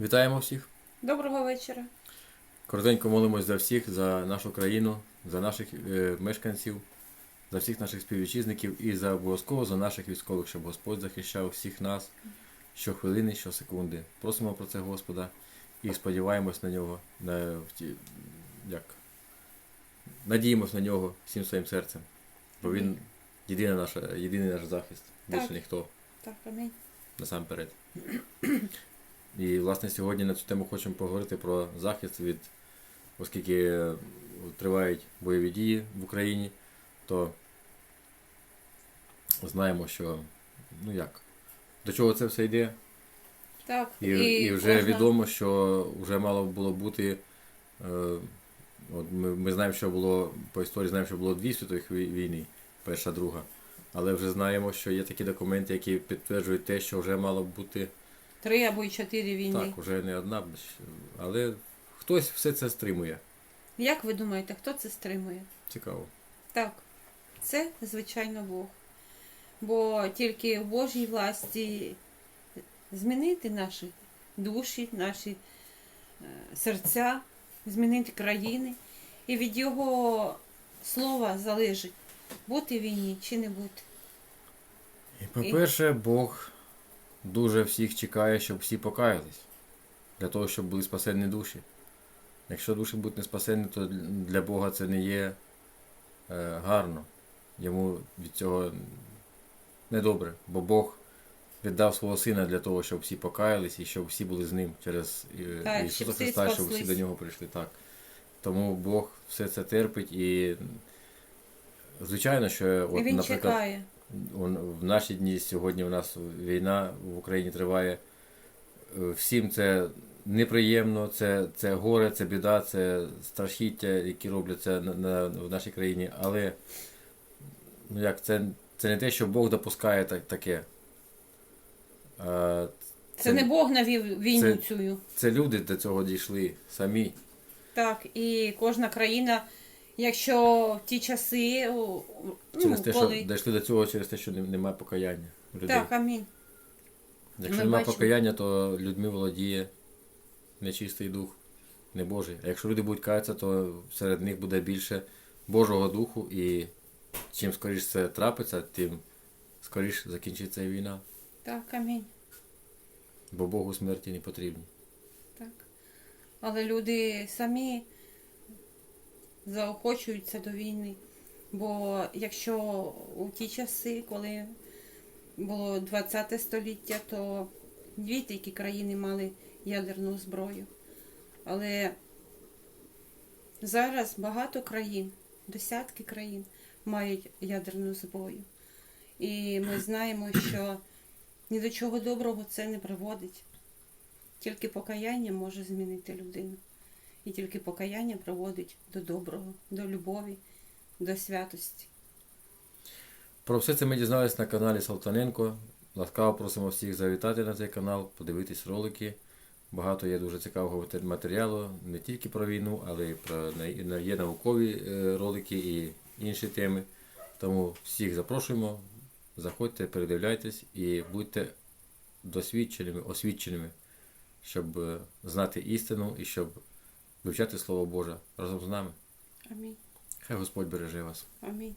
Вітаємо всіх. Доброго вечора. Коротенько молимось за всіх, за нашу країну, за наших е, мешканців, за всіх наших співвітчизників і за обов'язково за наших військових, щоб Господь захищав всіх нас щохвилини, щосекунди. Просимо про це Господа і сподіваємось на нього, на, як, надіємось на нього всім своїм серцем. Бо він єдина наша, єдиний наш захист. Більше ніхто. Так, амінь. насамперед. І, власне, сьогодні на цю тему хочемо поговорити про захист від, оскільки е, тривають бойові дії в Україні, то знаємо, що ну як, до чого це все йде. Так, І, і, вже кожна- відомо, що вже мало було бути. Е, от ми, ми знаємо, що було по історії, знаємо, що було дві світових війни, перша, друга. Але вже знаємо, що є такі документи, які підтверджують те, що вже мало бути Три або й чотири війни. Так, уже не одна, але хтось все це стримує. Як ви думаєте, хто це стримує? Цікаво. Так, це, звичайно, Бог. Бо тільки в Божій власті змінити наші душі, наші е, серця, змінити країни. І від Його слова залежить бути війні чи не бути. І по-перше, Бог дуже всіх чекає, щоб всі покаялись. Для того, щоб були спасені душі. Якщо душі будуть не спасені, то для Бога це не є е, гарно. Йому від цього недобре. Бо Бог віддав свого сина для того, щоб всі покаялись і щоб всі були з ним через е, Так, Ісуса Христа, щоб всі до нього прийшли. Так. Тому Бог все це терпить і звичайно, що І він наприклад, чекає. В наші дні сьогодні у нас війна в Україні триває. Е, Всім це неприємно, це, це горе, це біда, це страхіття, які робляться на, на, в нашій країні. Але ну як, це, це не те, що Бог допускає так, таке. А, Це не Бог навів війну цю. це люди до цього дійшли самі. Так, і кожна країна, якщо в ті часи, о, Через ну, те, коли... що дійшли до цього через те, що немає покаяння у людей. Так, амінь. Якщо Ми немає бачимо. покаяння, то людьми володіє нечистий дух, не Божий. А якщо люди будуть каятися, то серед них буде більше Божого духу, і чим скоріше це трапиться, тим скоріше закінчиться і війна. Так, амінь. Бо Богу смерті не потрібні. Так. Але люди самі заохочуються до війни. Бо якщо у ті часи, коли було 20 століття, то дві тільки країни мали ядерну зброю. Але зараз багато країн, десятки країн мають ядерну зброю. І ми знаємо, що ні до чого доброго це не приводить. Тільки покаяння може змінити людину. І тільки покаяння приводить до доброго, до любові, до святості. Про все це ми дізналися на каналі Салтаненко. Ласкаво просимо всіх завітати на цей канал, подивитись ролики. Багато є дуже цікавого матеріалу не тільки про війну, але й про є наукові е, ролики і інші теми. Тому всіх запрошуємо, заходьте, передивляйтесь і будьте досвідченими, освіченими, щоб е, знати істину і щоб вивчати Слово Боже разом з нами. Амінь. Хай Господь береже вас. Амінь.